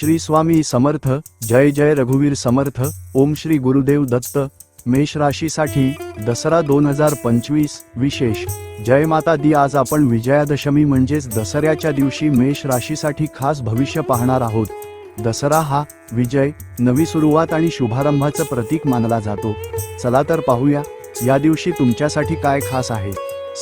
श्री स्वामी समर्थ जय जय रघुवीर समर्थ ओम श्री गुरुदेव दत्त मेष राशीसाठी दसरा दोन हजार पंचवीस विशेष. जय माता दी. आज आपण विजयादशमी म्हणजेच दसऱ्याच्या दिवशी मेष राशीसाठी खास भविष्य पाहणार आहोत. दसरा हा विजय नवी सुरुवात आणि शुभारंभाचं प्रतीक मानला जातो. चला तर पाहूया या दिवशी तुमच्यासाठी काय खास आहे?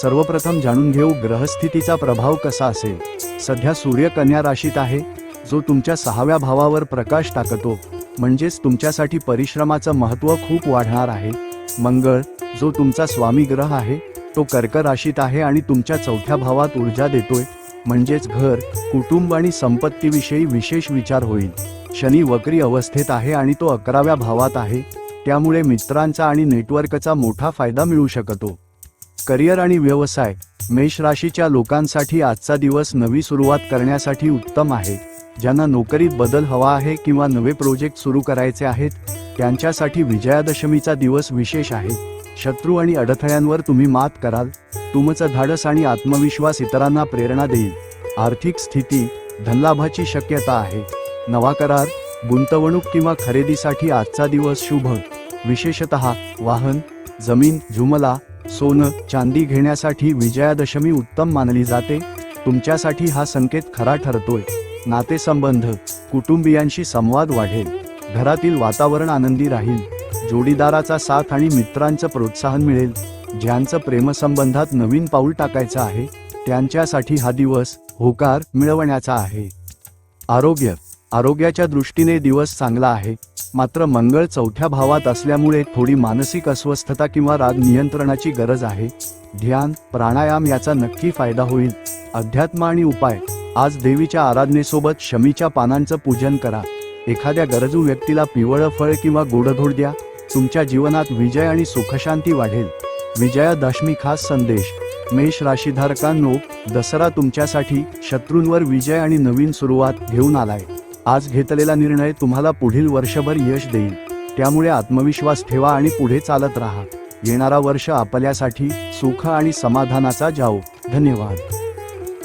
सर्वप्रथम जाणून घेऊ ग्रहस्थितीचा प्रभाव कसा असेल? सध्या सूर्य कन्या राशीत आहे जो तुमच्या सहाव्या भावावर प्रकाश टाकतो म्हणजेच तुमच्यासाठी परिश्रमाचं महत्त्व खूप वाढणार आहे. मंगळ जो तुमचा स्वामी ग्रह आहे तो कर्क राशीत आहे आणि तुमच्या चौथ्या भावात ऊर्जा देतोय म्हणजेच घर कुटुंब आणि संपत्तीविषयी विशेष विचार होईल. शनी वक्री अवस्थेत आहे आणि तो अकराव्या भावात आहे त्यामुळे मित्रांचा आणि नेटवर्कचा मोठा फायदा मिळू शकतो. करिअर आणि व्यवसाय मेष राशीच्या लोकांसाठी आजचा दिवस नवी सुरुवात करण्यासाठी उत्तम आहे. ज्यांना नोकरीत बदल हवा आहे किंवा नवे प्रोजेक्ट सुरू करायचे आहेत त्यांच्यासाठी विजयादशमीचा दिवस विशेष आहे. शत्रू आणि अडथळ्यांवर तुम्ही मात कराल. तुमचं धाडस आणि आत्मविश्वास इतरांना प्रेरणा देईल. आर्थिक स्थिती धनलाभाची शक्यता आहे. नवा करार गुंतवणूक किंवा खरेदीसाठी आजचा दिवस शुभ. विशेषतः वाहन जमीन झुमला सोनं चांदी घेण्यासाठी विजयादशमी उत्तम मानली जाते. तुमच्यासाठी हा संकेत खरा ठरतोय. नातेसंबंध कुटुंबियांशी संवाद वाढेल घरातील वातावरण आनंदी राहील जोडीदाराचा साथ आणि मित्रांचं प्रोत्साहन मिळेल ज्यांचं प्रेमसंबंधात नवीन पाऊल टाकायचं आहे त्यांच्यासाठी हा दिवस होकार मिळवण्याचा आहे. आरोग्य आरोग्याच्या दृष्टीने दिवस चांगला आहे मात्र मंगळ चौथ्या भावात असल्यामुळे थोडी मानसिक अस्वस्थता किंवा राग नियंत्रणाची गरज आहे. ध्यान प्राणायाम याचा नक्की फायदा होईल. अध्यात्म आणि उपाय आज देवीच्या आराधनेसोबत शमीच्या पानांचं पूजन करा. एखाद्या गरजू व्यक्तीला पिवळं फळ किंवा गोडधोड द्या. तुमच्या जीवनात विजय आणि सुखशांती वाढेल. विजयादशमी खास संदेश. मेष राशीधारकांनो दसरा तुमच्यासाठी शत्रूंवर विजय आणि नवीन सुरुवात घेऊन आलाय. आज घेतलेला निर्णय तुम्हाला पुढील वर्षभर यश देईल. त्यामुळे आत्मविश्वास ठेवा आणि पुढे चालत राहा. येणारा वर्ष आपल्यासाठी सुख आणि समाधानाचा जाओ धन्यवाद.